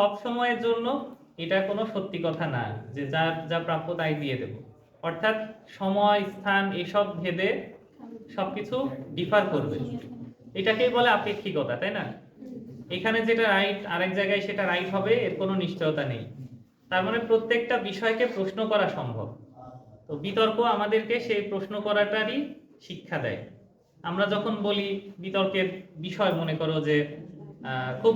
সব সময়ের জন্য এটা কোনো সত্যি কথা না, যে যার যা প্রাপ্য তাই দিয়ে দেব। অর্থাৎ সময়, স্থান, এসব ভেদে সবকিছু ডিফার করবে। এটাকেই বলে আপেক্ষিকতা, তাই না? এখানে যেটা রাইট আরেক জায়গায় সেটা রাইট হবে, এর কোনো নিশ্চয়তা নেই। তার মানে প্রত্যেকটা বিষয়কে প্রশ্ন করা সম্ভব। তো বিতর্ক আমাদেরকে সেই প্রশ্ন করাটারই শিক্ষা দেয়। আমরা যখন বলি বিতর্কের বিষয়, মনে করো যে খুব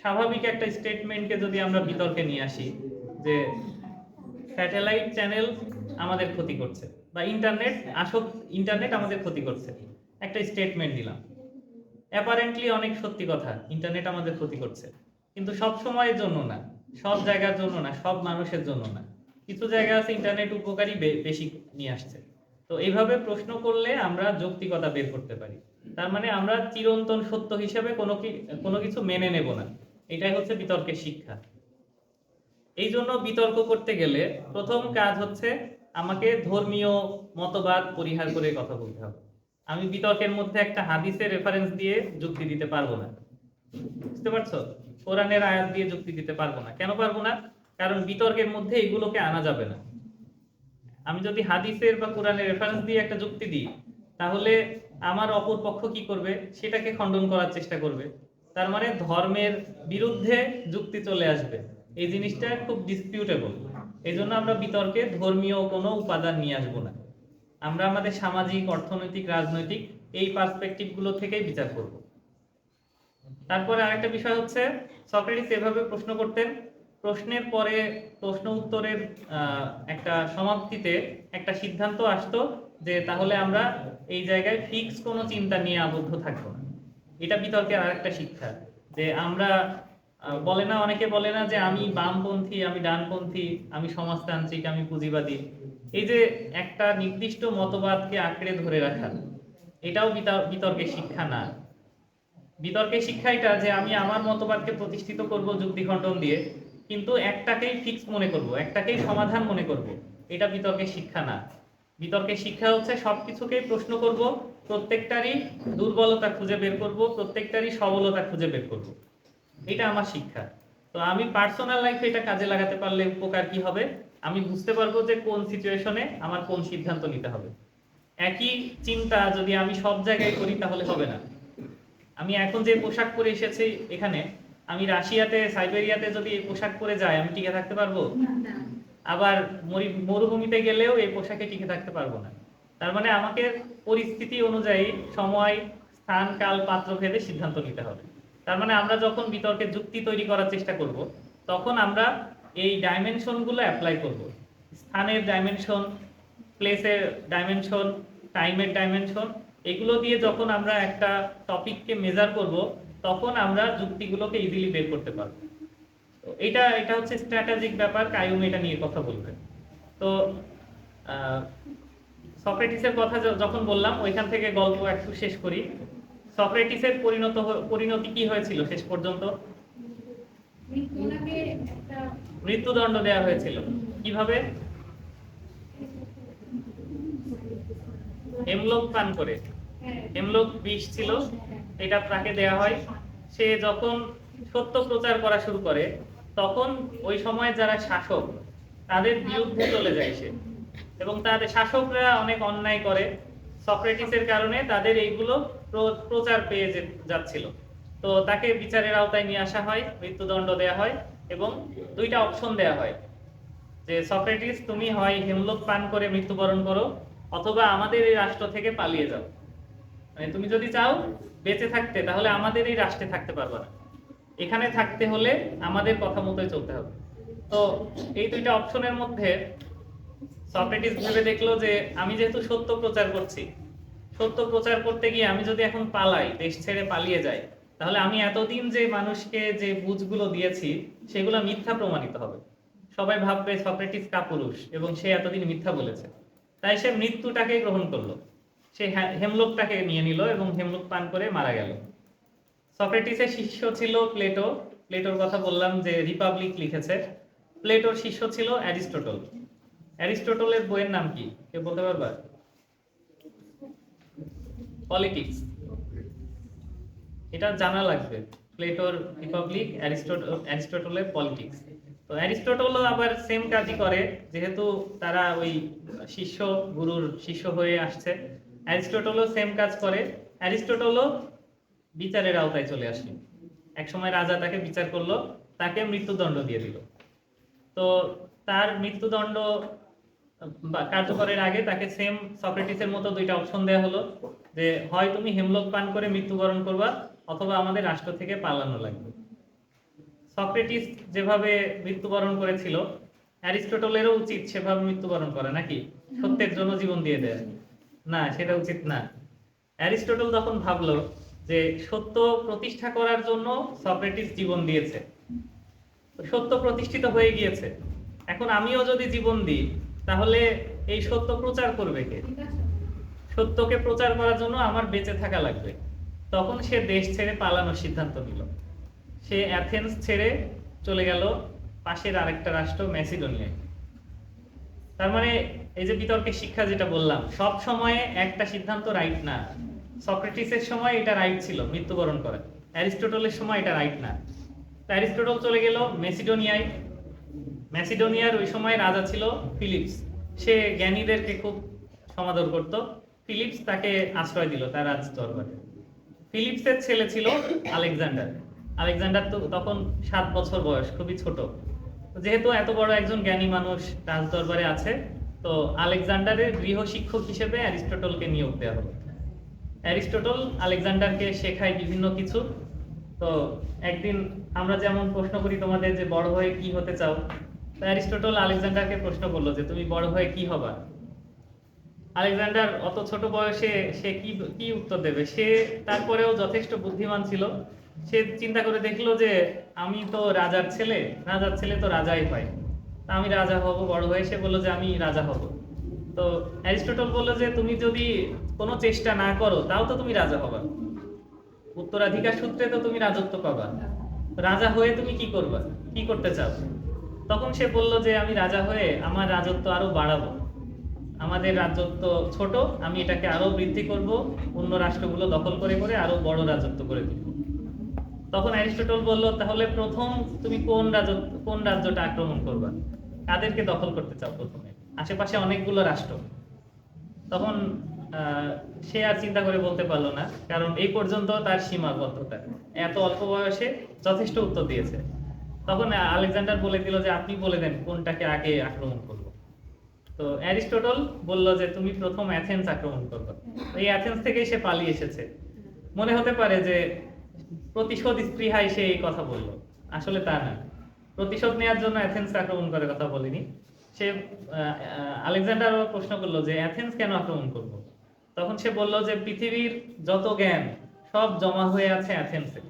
স্বাভাবিক একটা স্টেটমেন্টকে যদি আমরা বিতর্কে নিয়ে আসি, যে স্যাটেলাইট চ্যানেল আমাদের ক্ষতি করছে বা ইন্টারনেট আসক ইন্টারনেট আমাদের ক্ষতি করছে, একটা স্টেটমেন্ট দিলাম অ্যাপারেন্টলি অনেক সত্যি কথা ইন্টারনেট আমাদের ক্ষতি করছে। কিন্তু সব সময়ের জন্য না, সব জায়গার জন্য না, সব মানুষের জন্য না। কিছু জায়গা আছে ইন্টারনেট উপকারী বেশি নিয়ে আসছে। তো এইভাবে প্রশ্ন করলে আমরা যৌক্তিকতা বের করতে পারি। তার মানে আমরা চিরন্তন সত্য হিসেবে কোনো কি, কোনো কিছু মেনে নেব না। এটাই হচ্ছে বিতর্কের শিক্ষা। এই জন্য বিতর্ক করতে গেলে প্রথম কাজ হচ্ছে আমাকে ধর্মীয় মতবাদ পরিহার করে কথা বলতে হবে। আমি বিতর্কের মধ্যে একটা হাদিসের রেফারেন্স দিয়ে যুক্তি দিতে পারব না। বুঝতে পারছ? কোরআনের আয়াত দিয়ে যুক্তি দিতে পারব না। কেন পারব না? কারণ বিতর্কের মধ্যে এগুলোকে আনা যাবে না। আমি যদি হাদিসের বা কোরআনের রেফারেন্স দিয়ে একটা যুক্তি দিই, তাহলে আমার অপর পক্ষ কি করবে? সেটাকে খণ্ডন করার চেষ্টা করবে। তার মানে ধর্মের বিরুদ্ধে যুক্তি চলে আসবে। এই জিনিসটা খুব ডিসপিউটেবল এই জন্য আমরা বিতর্কে ধর্মীয় কোনো উপাদান নিয়ে আসব না। আমরা আমাদের সামাজিক, অর্থনৈতিক, রাজনৈতিক এই পার্সপেক্টিভগুলো থেকেই বিচার করব। তারপরে আরেকটা বিষয় হচ্ছে, সক্রেটিস এভাবে প্রশ্ন করতেন, প্রশ্নের পরে প্রশ্ন উত্তরের একটা সমাপ্তিতে একটা সিদ্ধান্ত আসতো যে তাহলে আমরা এই জায়গায় ফিক্স কোনো চিন্তা নিয়ে আবদ্ধ থাকব না। এটা বিতর্কের আরেকটা শিক্ষা, যে আমরা বলে না, অনেকে বলে না যে আমি বামপন্থী, আমি ডানপন্থী, আমি সমাজতান্ত্রিক, আমি পুঁজিবাদী। এই যে একটা নির্দিষ্ট মতবাদকে আঁকড়ে ধরে রাখা, এটাও বিতর- বিতর্কের শিক্ষা না। বিতর্কের শিক্ষা এটা যে আমি আমার মতবাদকে প্রতিষ্ঠিত করব যুক্তি খণ্ডন দিয়ে, কিন্তু একটাকেই ফিক্স মনে করব, একটাকেই সমাধান মনে করব, এটা বিতর্কের শিক্ষা না। বিতর্কের শিক্ষা হচ্ছে সবকিছুকেই প্রশ্ন করব প্রত্যেকটারই দুর্বলতা খুঁজে বের করব প্রত্যেকটারই সবলতা খুঁজে বের করব। এটা আমার শিক্ষা। তো আমি পার্সোনাল লাইফে এটা কাজে লাগাতে পারলে উপকার কি হবে? আমি বুঝতে পারব যে কোন সিচুয়েশনে আমার কোন সিদ্ধান্ত নিতে হবে। একই চিন্তা যদি আমি সব জায়গায় করি তাহলে হবে না। আমি এখন যে পোশাক পরে এসেছি এখানে আমি রাশিয়াতে সাইবেরিয়াতে যদি এই পোশাক পরে যাই আমি টিকে থাকতে পারব? আবার মরুভূমিতে গেলেও এই পোশাকে টিকে থাকতে পারব না। তার মানে আমাকে পরিস্থিতি অনুযায়ী সময়, স্থান, কাল, পাত্র ভেদে সিদ্ধান্ত নিতে হবে। তার মানে আমরা যখন বিতর্কের যুক্তি তৈরি করার চেষ্টা করব, তখন আমরা এই ডাইমেনশনগুলো অ্যাপ্লাই করব। স্থানের ডাইমেনশন প্লেসের ডাইমেনশন টাইমের ডাইমেনশন এগুলো দিয়ে যখন আমরা একটা টপিককে মেজার করব, তখন আমরা যুক্তিগুলোকে ইজিলি বের করতে পারব। তো এটা এটা হচ্ছে স্ট্র্যাটেজিক ব্যাপার, কায়ুম এটা নিয়ে কথা বলবে তো সক্রেটিসের কথা যখন বললাম, ওইখান থেকে গল্প একটু শেষ করি। সক্রেটিসের পরিণত পরিণতি কি হয়েছিল শেষ পর্যন্ত? মৃত্যুদণ্ড দেওয়া হয়েছিল। কীভাবে? হেমলোক পান করে। হেমলোক বিষ ছিল, এটা তাকে দেয়া হয়। সে যখন সত্য প্রচার করা শুরু করে, তখন ওই সময় যারা শাসক, তাদের বিরুদ্ধে চলে যায় সে। এবং তাদের শাসকরা অনেক অন্যায় করে। সক্রেটিসের কারণে তাদের এইগুলো প্রচার পেয়ে যাচ্ছিল। তো তাকে বিচারের আওতায় নিয়ে আসা হয়, মৃত্যুদণ্ড দেয়া হয় এবং দুইটা অপশন দেয়া হয়। যে, সক্রেটিস, তুমি হয় হেমলোক পান করে মৃত্যুবরণ করো, অথবা আমাদের এই রাষ্ট্র থেকে পালিয়ে যাও। মানে তুমি যদি চাও বেঁচে থাকতে, তাহলে আমাদের এই রাষ্ট্রে থাকতে পারবে না। এখানে থাকতে হলে আমাদের কথা মতোই চলতে হবে। তো এই দুইটা অপশনের মধ্যে সক্রেটিস ভেবে দেখল যে আমি যেহেতু সত্য প্রচার করছি, সত্য প্রচার করতে গিয়ে আমি যদি এখন পালাই, দেশ ছেড়ে পালিয়ে যাই, তাহলে আমি এতদিন যে মানুষকে যে বুঝগুলো দিয়েছি, সেগুলো মিথ্যা প্রমাণিত হবে। সবাই ভাববে সক্রেটিস কাপুরুষ এবং সে এতদিন মিথ্যা বলেছে। তাই সে মৃত্যুটাকে গ্রহণ করল। সে হেমলোকটাকে নিয়ে নিল এবং হেমলোক পান করে মারা গেল। সক্রেটিসের শিষ্য ছিল প্লেটো। প্লেটোর কথা বললাম যে রিপাবলিক লিখেছে। প্লেটোর শিষ্য ছিল অ্যারিস্টটল। অ্যারিস্টটলের বইয়ের নাম কি? কে বলতে পারবা? পলিটিক্স এটা জানা লাগবে। প্লেটোর রিপাবলিক অ্যারিস্টোটল অ্যারিস্টোটলের পলিটিক্স তো অ্যারিস্টোটলও আবার সেম কাজই করে, যেহেতু তারা ওই শিষ্য, গুরুর শিষ্য হয়ে আসছে। অ্যারিস্টোটলও সেম কাজ করে। অ্যারিস্টোটলও বিচারের আওতায় চলে আসলেন একসময় রাজা তাকে বিচার করল, তাকে মৃত্যুদণ্ড দিয়ে দিল। তো তার মৃত্যুদণ্ড কার্যকরের আগে তাকে সেম সক্রেটিসের মতো দুইটা অপশন দেওয়া হলো, যে হয় তুমি হেমলক পান করে মৃত্যুবরণ করবা, অথবা আমাদের রাষ্ট্র থেকে পালানো লাগবে। সক্রেটিস যেভাবে মৃত্যুবরণ করেছিল, অ্যারিস্টোটলেরও উচিত সেভাবে মৃত্যুবরণ করা, নাকি? সত্যের জন্য জীবন দিয়ে দেয়। না, সেটা উচিত না। অ্যারিস্টোটল তখন ভাবলো যে সত্য প্রতিষ্ঠা করার জন্য সক্রেটিস জীবন দিয়েছে। সত্য প্রতিষ্ঠিত হয়ে গিয়েছে। এখন আমিও যদি জীবন দিই তাহলে এই সত্য প্রচার করবে কে? সত্যকে প্রচার করার জন্য আমার বেঁচে থাকা লাগবে। তখন সে দেশ ছেড়ে পালানোর সিদ্ধান্ত নিল। সে অ্যাথেন্স ছেড়ে চলে গেল পাশের আরেকটা রাষ্ট্র ম্যাসিডোনিয়ায়। তার মানে এই যে বিতর্কের শিক্ষা যেটা বললাম সব সময়ে একটা সিদ্ধান্ত রাইট না। সক্রেটিসের সময় এটা রাইট ছিল মৃত্যুবরণ করা। অ্যারিস্টোটলের সময় এটা রাইট না। অ্যারিস্টোটল চলে গেল মেসিডোনিয়ায় ম্যাসিডোনিয়ার ওই সময় রাজা ছিল ফিলিপস। সে জ্ঞানীদেরকে খুব সমাদর করত। ফিলিপস তাকে আশ্রয় দিল তার রাজ দরবারে ফিলিপসের ছেলে ছিল আলেকজান্ডার। আলেকজান্ডার তো তখন সাত বছর বয়স, খুবই ছোট। যেহেতু এত বড় একজন জ্ঞানী মানুষ রাজ দরবারে আছে, তো আলেকজান্ডারের গৃহ শিক্ষক হিসেবে অ্যারিস্টোটলকে নিয়োগ দেওয়া হলো। অ্যারিস্টোটল আলেকজান্ডারকে শেখায় বিভিন্ন কিছু। তো একদিন আমরা যেমন প্রশ্ন করি তোমাদের যে বড় হয়ে কি হতে চাও অ্যারিস্টোটল আলেকজান্ডারকে প্রশ্ন করল যে তুমি বড় হয়ে কি হবা? আলেকজান্ডার অত ছোট বয়সে সে কি কি উত্তর দেবে? সে তারপরেও যথেষ্ট বুদ্ধিমান ছিল। সে চিন্তা করে দেখল যে আমি তো রাজার ছেলে রাজার ছেলে তো রাজাই হয়। তা আমি রাজা হব, বড় হয়ে সে বলল যে আমি রাজা হব। তো অ্যারিস্টোটল বলল যে তুমি যদি কোনো চেষ্টা না করো, তাও তো তুমি রাজা হবা। উত্তরাধিকার সূত্রে তো তুমি রাজত্ব পাবা। রাজা হয়ে তুমি কি করবা? কি করতে চাও? তখন সে বলল যে, আমি রাজা হয়ে আমার রাজত্ব আরও বাড়াবো। আমাদের রাজত্ব ছোট, আমি এটাকে আরও বৃদ্ধি করব, অন্য রাষ্ট্রগুলো দখল করে করে আরও বড় রাজত্ব করে দিব তখন অ্যারিস্টটল বলল, তাহলে প্রথম তুমি কোন রাজত্ব, কোন রাজ্যটা আক্রমণ করবা? কাদেরকে দখল করতে চাও প্রথমে? আশেপাশে অনেকগুলো রাষ্ট্র। তখন সে আর চিন্তা করে বলতে পারল না, কারণ এই পর্যন্ত তার সীমাবদ্ধতা। এত অল্প বয়সে যথেষ্ট উত্তর দিয়েছে। তখন আলেকজান্ডার বলে দিল যে, আপনি বলে দেন কোনটাকে আগে আক্রমণ করব। তো অ্যারিস্টোটল বলল যে, তুমি প্রথম অ্যাথেন্স আক্রমণ করবে। এই অ্যাথেন্স থেকেই সে পালিয়ে এসেছে। মনে হতে পারে যে, প্রতিশোধ স্পৃহায় সে এই কথা বলল। আসলে তা না। প্রতিশোধ নেওয়ার জন্য অ্যাথেন্স আক্রমণ করে কথা বলিনি। সে আলেকজান্ডার প্রশ্ন করল যে, অ্যাথেন্স কেন আক্রমণ করব? তখন সে বলল যে, পৃথিবীর যত জ্ঞান সব জমা হয়ে আছে অ্যাথেন্সে।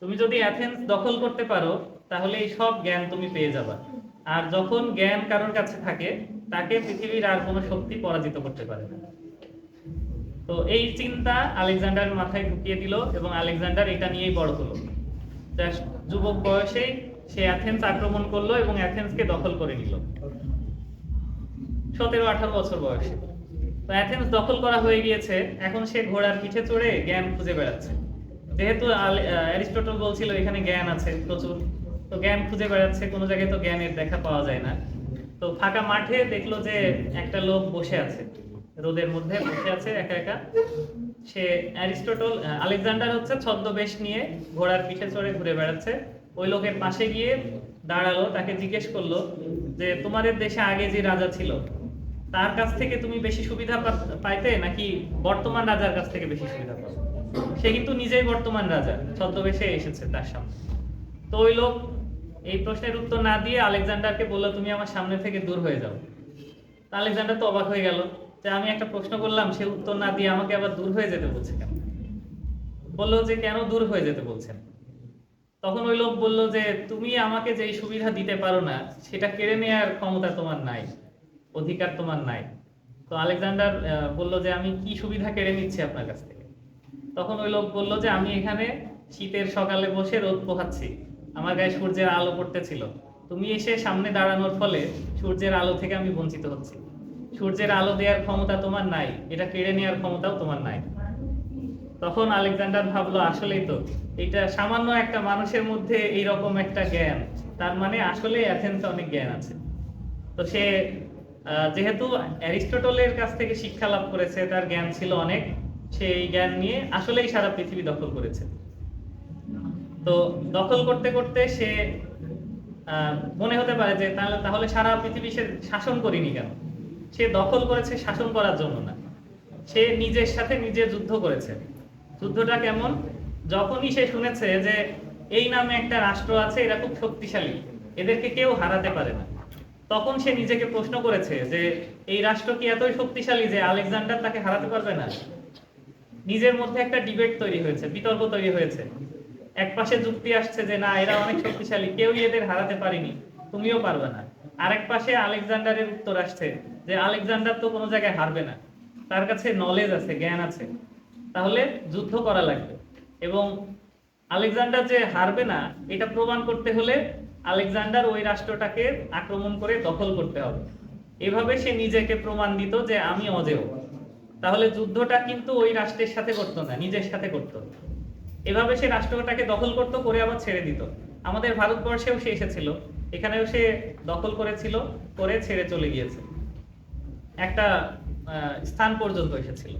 তুমি যদি অ্যাথেন্স দখল করতে পারো তাহলে এই সব জ্ঞান তুমি পেয়ে যাবা। আর যখন জ্ঞান কারোর কাছে থাকে, তাকে পৃথিবীর আর কোনো শক্তি পরাজিত করতে পারে না। তো এই চিন্তা আলেকজান্ডার মাথায় ঢুকিয়ে দিল এবং আলেকজান্ডার এটা নিয়েই বড় হলো। যুবক বয়সেই সে অ্যাথেন্স আক্রমণ করল এবং অ্যাথেন্সকে দখল করে নিল। সতেরো, আঠারো বছর বয়সে। তো অ্যাথেন্স দখল করা হয়ে গিয়েছে। এখন সে ঘোড়ার পিঠে চড়ে জ্ঞান খুঁজে বেড়াচ্ছে। যেহেতু অ্যারিস্টটল বলছিল এখানে জ্ঞান আছে প্রচুর। তো জ্ঞান খুঁজে বেড়াচ্ছে, কোনো জায়গায় তো জ্ঞানের দেখা পাওয়া যায় না। তো ফাঁকা মাঠে দেখল যে একটা লোক বসে আছে, রোদের মধ্যে বসে আছে একা একা। সে অ্যারিস্টটল আলেকজান্ডার হচ্ছে ছদ্মবেশ নিয়ে ঘোড়ার পিঠে চড়ে ঘুরে বেড়াচ্ছে। ওই লোকের পাশে গিয়ে দাঁড়াল, তাকে জিজ্ঞেস করল যে, তোমাদের দেশে আগে যে রাজা ছিল, তার কাছ থেকে তুমি বেশি সুবিধা পাইতে নাকি বর্তমান রাজার কাছ থেকে বেশি সুবিধা পাও? সে কিন্তু নিজেই বর্তমান রাজা, ছদ্মবেশে এসেছে তার সামনে। তো ওই লোক এই প্রশ্নের উত্তর না দিয়ে আলেকজান্ডারকে বলল, তুমি আমার সামনে থেকে দূর হয়ে যাও। আলেকজান্ডার তো অবাক হয়ে গেল যে আমি একটা প্রশ্ন করলাম, সে উত্তর না দিয়ে আমাকে আবার দূর হয়ে যেতে বলছে কেন? বলল যে, কেন দূর হয়ে যেতে বলছেন? তখন ওই লোক বলল যে, তুমি আমাকে যেই সুবিধা দিতে পারো না, সেটা কেড়ে নেওয়ার ক্ষমতা তোমার নাই, অধিকার তোমার নাই। তো আলেকজান্ডার বলল যে, আমি কি সুবিধা কেড়ে নিচ্ছি আপনার কাছ থেকে? তখন ওই লোক বলল যে, আমি এখানে শীতের সকালে বসে রোদ পোহাচ্ছি। আমার গায়ে সূর্যের আলো পড়তেছিল। তুমি এসে সামনে দাঁড়ানোর ফলে সূর্যের আলো থেকে আমি বঞ্চিত হচ্ছি। সূর্যের আলো দেওয়ার ক্ষমতা তোমার নাই, এটা কেড়ে নেওয়ার ক্ষমতাও তোমার নাই। তখন আলেকজান্ডার ভাবলো, আসলেই তো, এটা সামান্য একটা মানুষের মধ্যে এইরকম একটা জ্ঞান, তার মানে আসলে অ্যাথেন্সে অনেক জ্ঞান আছে। তো সে যেহেতু অ্যারিস্টটলের কাছ থেকে শিক্ষা লাভ করেছে, তার জ্ঞান ছিল অনেক, সেই জ্ঞান নিয়ে আসলেই সারা পৃথিবী দখল করেছে। তো দখল করতে করতে সে মনে হতে পারে যে তাহলে সারা পৃথিবী সে শাসন করিনি কেন? সে দখল করেছে শাসন করার জন্য না। সে নিজের সাথে নিজে যুদ্ধ করেছে। যুদ্ধটা কেমন? যখনই সে শুনেছে যে এই নামে একটা রাষ্ট্র আছে, এরা খুব শক্তিশালী, এদেরকে কেউ হারাতে পারে না। তখন সে নিজেকে প্রশ্ন করেছে যে এই রাষ্ট্র কি এতই শক্তিশালী যে আলেকজান্ডার তাকে হারাতে পারবে না? নিজের মধ্যে একটা ডিবেট তৈরি হয়েছে, বিতর্ক তৈরি হয়েছে। এক পাশে যুক্তি আসছে যে না, এরা অনেক শক্তিশালী কেউই এদের হারাতে পারেনি, তুমিও পারবে না। আরেক পাশে আলেকজান্ডারের উত্তর আসছে যে আলেকজান্ডার তো কোনো জায়গায় হারবে না। তার কাছে নলেজ আছে, জ্ঞান আছে। তাহলে যুদ্ধ করা লাগবে। এবং আলেকজান্ডার যে হারবে না, এটা প্রমাণ করতে হলে আলেকজান্ডার ওই রাষ্ট্রটাকে আক্রমণ করে দখল করতে হবে। এভাবে সে নিজেকে প্রমাণ দিত যে আমি অজেয়। তাহলে যুদ্ধটা কিন্তু ওই রাষ্ট্রের সাথে করতো না, নিজের সাথে করতো। এভাবে সে রাষ্ট্রটাকে দখল করতো, করে আবার ছেড়ে দিত। আমাদের ভারতবর্ষেও সে এসেছিল। এখানেও সে দখল করেছিল, করে ছেড়ে চলে গিয়েছে। একটা স্থান পর্যন্ত এসেছিল।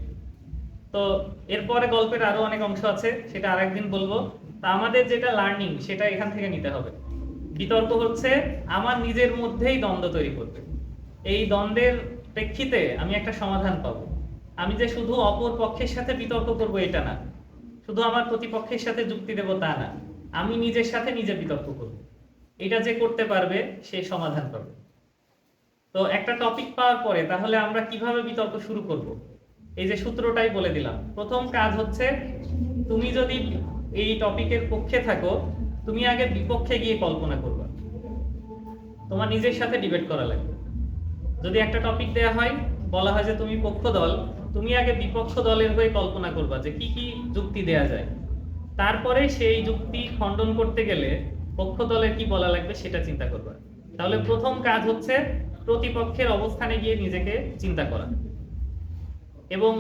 তো এরপরে গল্পের আরও অনেক অংশ আছে, সেটা আরেকদিন বলব। তা আমাদের যেটা লার্নিং সেটা এখান থেকে নিতে হবে। বিতর্ক হচ্ছে, আমার নিজের মধ্যেই দ্বন্দ্ব তৈরি করবে। এই দ্বন্দ্বের প্রেক্ষিতে আমি একটা সমাধান পাবো। আমি যে শুধু অপর পক্ষের সাথে বিতর্ক করব, এটা না। শুধু আমার প্রতিপক্ষের সাথে যুক্তি দেব তা না, আমি নিজের সাথে নিজে বিতর্ক করব। এটা যে করতে পারবে, সে সমাধান করবে। তো একটা টপিক পাওয়ার পরে তাহলে আমরা কীভাবে বিতর্ক শুরু করব? এই যে সূত্রটাই বলে দিলাম। প্রথম কাজ হচ্ছে, তুমি যদি এই টপিকের পক্ষে থাকো, তুমি আগে বিপক্ষে গিয়ে কল্পনা করবে। তোমার নিজের সাথে ডিবেট করা লাগবে। যদি একটা টপিক দেয়া হয়, বলা হয় যে তুমি পক্ষ দল তুমি আগে বিপক্ষ দলের হয়ে কল্পনা করবা যে কি কি যুক্তি দেয়া যায়। তারপরে সেই যুক্তি খণ্ডন করতে গেলে পক্ষ দলের কি বলা লাগবে সেটা চিন্তা করবা। তাহলে প্রথম কাজ হচ্ছে প্রতিপক্ষের অবস্থানে গিয়ে নিজেকে চিন্তা করা। এবং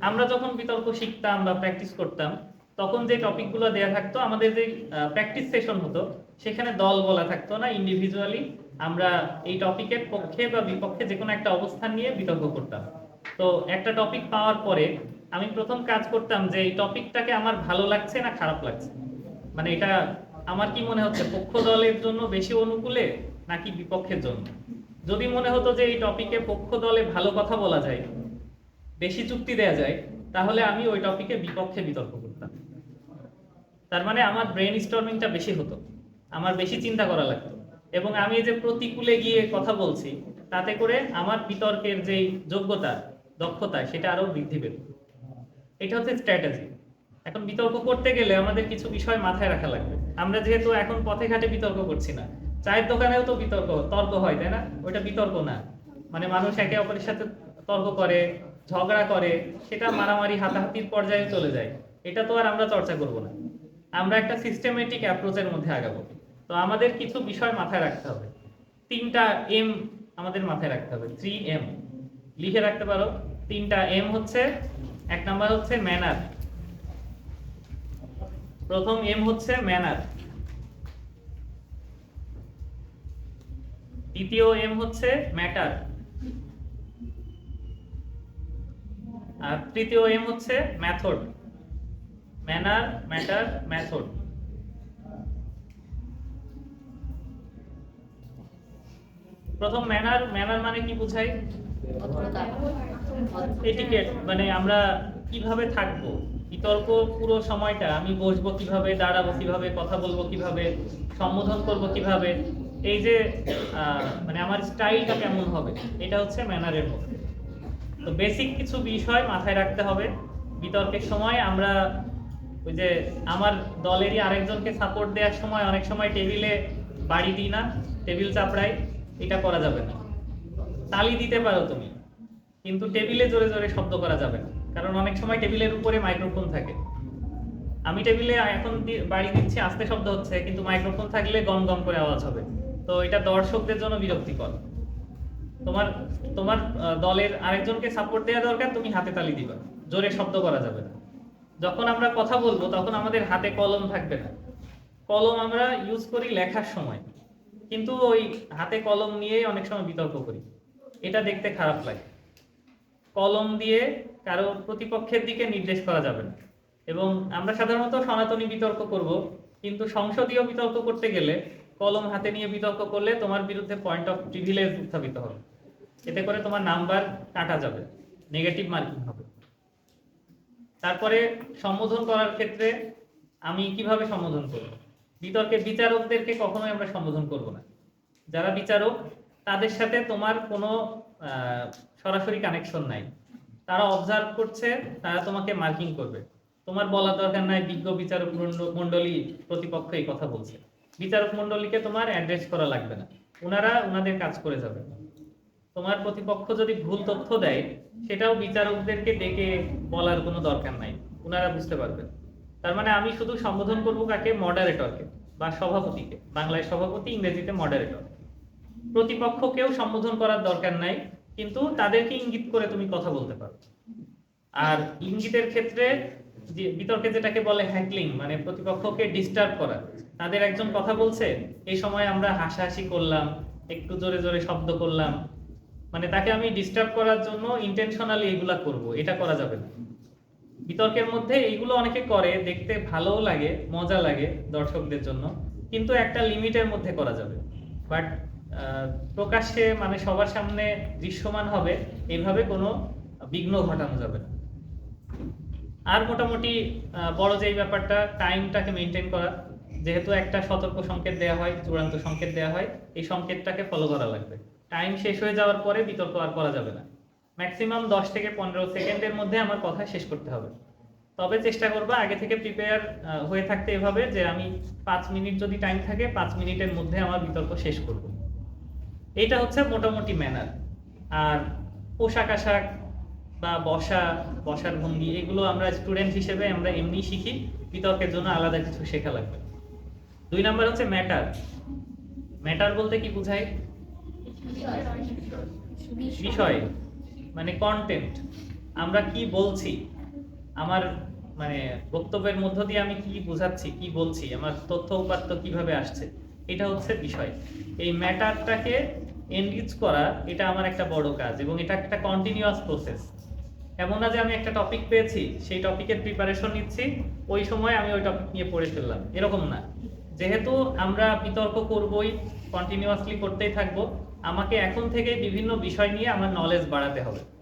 আমরা যখন বিতর্ক শিখতাম বা প্র্যাকটিস করতাম, তখন যে টপিকগুলো দেয়া থাকতো, আমাদের যে প্র্যাকটিস সেশন হতো, সেখানে দল বলা থাকতো না। ইন্ডিভিজুয়ালি আমরা এই টপিকের পক্ষে বা বিপক্ষে যে কোনো একটা অবস্থান নিয়ে বিতর্ক করতাম। তো একটা টপিক পাওয়ার পরে আমি প্রথম কাজ করতাম যে এই টপিকটাকে আমার ভালো লাগছে না খারাপ লাগছে? মানে এটা আমার কি মনে হচ্ছে, পক্ষ দলের জন্য বেশি অনুকূলে নাকি বিপক্ষের জন্য? যদি মনে হতো যে এই টপিকে পক্ষ দলে ভালো কথা বলা যায়, বেশি চুক্তি দেয়া যায়, তাহলে আমি ওই টপিকে বিপক্ষে বিতর্ক করতাম। তার মানে আমার ব্রেন স্টর্মিংটা বেশি হতো, আমার বেশি চিন্তা করা লাগতো। এবং আমি যে প্রতিকূলে গিয়ে কথা বলছি, তাতে করে আমার বিতর্কের যে যোগ্যতা দক্ষতা, সেটা আরও বৃদ্ধি পেত এটা হচ্ছে স্ট্র্যাটেজি এখন বিতর্ক করতে গেলে আমাদের কিছু বিষয় মাথায় রাখা লাগবে। আমরা যেহেতু এখন পথে ঘাটে বিতর্ক করছি না, চায়ের দোকানেও তো বিতর্ক, তর্ক হয়, তাই না? ওইটা বিতর্ক না। মানে মানুষ একে অপরের সাথে তর্ক করে, ঝগড়া করে, সেটা মারামারি হাতাহাতির পর্যায়ে চলে যায়। এটা তো আর আমরা চর্চা করব না। আমরা একটা সিস্টেমেটিক অ্যাপ্রোচের মধ্যে আগাবো। তো আমাদের কিছু বিষয় মাথায় রাখতে হবে। তিনটা এম আমাদের মাথায় রাখতে হবে থ্রি এম লিখে রাখতে পারো। তিনটা এম হচ্ছে, এক নাম্বার হচ্ছে ম্যানার প্রথম এম হচ্ছে ম্যানার দ্বিতীয় এম হচ্ছে ম্যাটার আর তৃতীয় এম হচ্ছে মেথড ম্যানার ম্যাটার মেথড প্রথম ম্যানার ম্যানার মানে কি বোঝায় এটিকেট মানে আমরা কীভাবে থাকব? বিতর্ক পুরো সময়টা আমি বসবো কীভাবে, দাঁড়াবো কীভাবে, কথা বলব কীভাবে, সম্বোধন করব কীভাবে? এই যে মানে আমার স্টাইলটা কেমন হবে? এটা হচ্ছে ম্যানারের মধ্যে তো বেসিক কিছু বিষয় মাথায় রাখতে হবে। বিতর্কের সময় আমরা ওই যে আমার দলেরই আরেকজনকে সাপোর্ট দেওয়ার সময় অনেক সময় টেবিলে বাড়ি দিই না টেবিল চাপড়াই, এটা করা যাবে না। তালি দিতে পারো তুমি। কিন্তু টেবিলে জোরে জোরে শব্দ করা যাবে না। কারণ অনেক সময় টেবিলের উপরে মাইক্রোফোন থাকে। আমি টেবিলে এখন বাড়ি দিচ্ছি, আস্তে শব্দ হচ্ছে, কিন্তু মাইক্রোফোন থাকলে গম গম করে আওয়াজ হবে। তো এটা দর্শকদের জন্য বিরক্তিকর। তোমার তোমার দলের আরেকজনকে সাপোর্ট দেওয়া দরকার, তুমি হাতে তালি দিবা। জোরে শব্দ করা যাবে না। যখন আমরা কথা বলব, তখন আমাদের হাতে কলম থাকবে না। কলম আমরা ইউজ করি লেখার সময়। কিন্তু ওই হাতে কলম নিয়েই অনেক সময় বিতর্ক করি। এটা দেখতে খারাপ লাগে। কলম দিয়ে কারও প্রতিপক্ষের দিকে নির্দেশ করা যাবে না। এবং আমরা সাধারণত সনাতনী বিতর্ক করব, কিন্তু সংসদীয় বিতর্ক করতে গেলে কলম হাতে নিয়ে বিতর্ক করলে তোমার বিরুদ্ধে পয়েন্ট অফ প্রিভিলেজ উত্থাপিত হবে। এতে করে তোমার নাম্বার কাটা যাবে নেগেটিভ মার্কিং হবে। তারপরে সম্বোধন করার ক্ষেত্রে আমি কীভাবে সম্বোধন করব? বিতর্কে বিচারকদেরকে কখনোই আমরা সম্বোধন করব না। যারা বিচারক তাদের সাথে তোমার কোনো সরাসরি কানেকশন নাই। তারা অবজার্ভ করছে, তারা তোমাকে মার্কিং করবে। তোমার বলার দরকার নাই, বিজ্ঞ বিচারক মণ্ডলী প্রতিপক্ষ এই কথা বলছে। বিচারক মণ্ডলীকে তোমার অ্যাড্রেস করা লাগবে না। ওনারা ওনাদের কাজ করে যাবে। তোমার প্রতিপক্ষ যদি ভুল তথ্য দেয়, সেটাও বিচারকদেরকে ডেকে বলার কোনো দরকার নাই। ওনারা বুঝতে পারবেন। তার মানে আমি শুধু সম্বোধন করব কাকে? মডারেটরকে বা সভাপতিকে। বাংলায় সভাপতি, ইংরেজিতে মডারেটর প্রতিপক্ষকেও সম্বোধন করার দরকার নাই, কিন্তু তাদেরকে ইঙ্গিত করে তুমি কথা বলতে পারো। আর ইঙ্গিতের ক্ষেত্রে বিতর্কে যেটাকে বলে হ্যাকলিং মানে প্রতিপক্ষকে ডিস্টার্ব করা, তাদের একজন কথা বলছে, এই সময় আমরা হাসাহাসি করলাম, একটু জোরে জোরে শব্দ করলাম মানে তাকে আমি ডিস্টার্ব করার জন্য ইন্টেনশনালি এগুলা করব, এটা করা যাবে না। বিতর্কের মধ্যে এইগুলো অনেকে করে, দেখতে ভালোও লাগে, মজা লাগে দর্শকদের জন্য, কিন্তু একটা লিমিটের মধ্যে করা যাবে। বাট প্রকাশ্যে মানে সবার সামনে দৃশ্যমান হবে এইভাবে কোনো বিঘ্ন ঘটানো যাবে না। আর মোটামুটি বড় যেই ব্যাপারটা টাইমটাকে মেনটেন করা, যেহেতু একটা সতর্ক সংকেত দেওয়া হয়, চূড়ান্ত সংকেত দেওয়া হয়, এই সংকেতটাকে ফলো করা লাগবে। টাইম শেষ হয়ে যাওয়ার পরে বিতর্ক আর করা যাবে না। ম্যাক্সিমাম দশ থেকে পনেরো সেকেন্ডের মধ্যে আমার কথা শেষ করতে হবে। তবে চেষ্টা করবা আগে থেকে প্রিপেয়ার হয়ে থাকতে এভাবে যে আমি পাঁচ মিনিট যদি টাইম থাকে, পাঁচ মিনিটের মধ্যে আমার বিতর্ক শেষ করব। এইটা হচ্ছে মোটামুটি ম্যানার আর পোশাক আশাক বা বসা, বসার ভঙ্গি, এগুলো আমরা স্টুডেন্ট হিসেবে আমরা এমনি শিখি, বিতর্কের জন্য আলাদা কিছু শেখা লাগবে। দুই নাম্বার হচ্ছে ম্যাটার ম্যাটার বলতে কি বোঝায় বিষয় মানে কন্টেন্ট আমরা কি বলছি? আমার মানে বক্তব্যের মধ্য দিয়ে আমি কি বোঝাচ্ছি, কি বলছি, আমার তথ্য উপাত্ত কীভাবে আসছে, এটা হচ্ছে বিষয়। এই ম্যাটারটাকে এনরিচ করা, এটা আমার একটা বড় কাজ এবং এটা একটা কন্টিনিউয়াস প্রসেস এমন না যে আমি একটা টপিক পেয়েছি, সেই টপিকের প্রিপারেশন নিচ্ছি, ওই সময় আমি ওই টপিক নিয়ে পড়ে ফেললাম। এরকম না। যেহেতু আমরা বিতর্ক করবই কন্টিনিউয়াসলি করতেই থাকব, আমাকে এখন থেকে বিভিন্ন বিষয় নিয়ে আমার নলেজ বাড়াতে হবে।